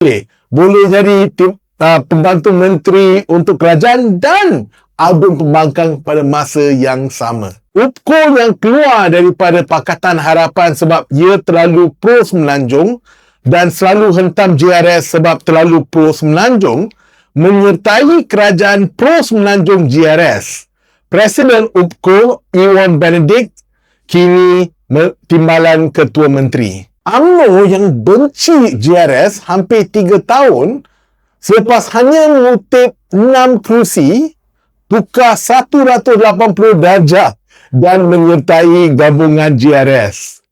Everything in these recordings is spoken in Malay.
boleh. Boleh jadi tim, uh, pembantu menteri untuk kerajaan dan album pembangkang pada masa yang sama. UPKO yang keluar daripada Pakatan Harapan sebab ia terlalu pro semenanjung dan selalu hentam JRS sebab terlalu pro semenanjung menyertai kerajaan pro semenanjung JRS. Presiden UPKO Iwan Benedict kini timbalan ketua menteri. UMNO yang benci JRS hampir 3 tahun selepas hanya mengutip 6 kerusi tukar 180 darjah dan menyertai gabungan GRS.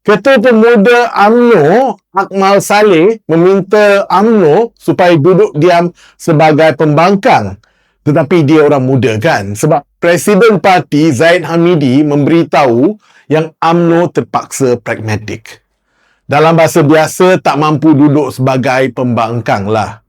Ketua Pemuda AMNO, Akmal Saleh, meminta AMNO supaya duduk diam sebagai pembangkang. Tetapi dia orang muda kan? Sebab Presiden Parti Zaid Hamidi memberitahu yang AMNO terpaksa pragmatik. Dalam bahasa biasa, tak mampu duduk sebagai pembangkang lah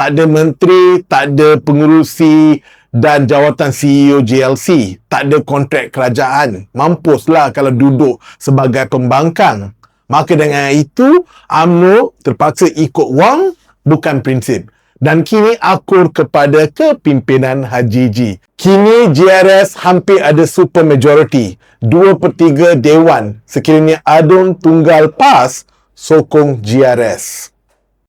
tak ada menteri, tak ada pengurusi dan jawatan CEO JLC. Tak ada kontrak kerajaan. Mampuslah kalau duduk sebagai pembangkang. Maka dengan itu, UMNO terpaksa ikut wang bukan prinsip. Dan kini akur kepada kepimpinan Haji G. Kini GRS hampir ada super majority. Dua per tiga Dewan sekiranya adun tunggal PAS sokong GRS.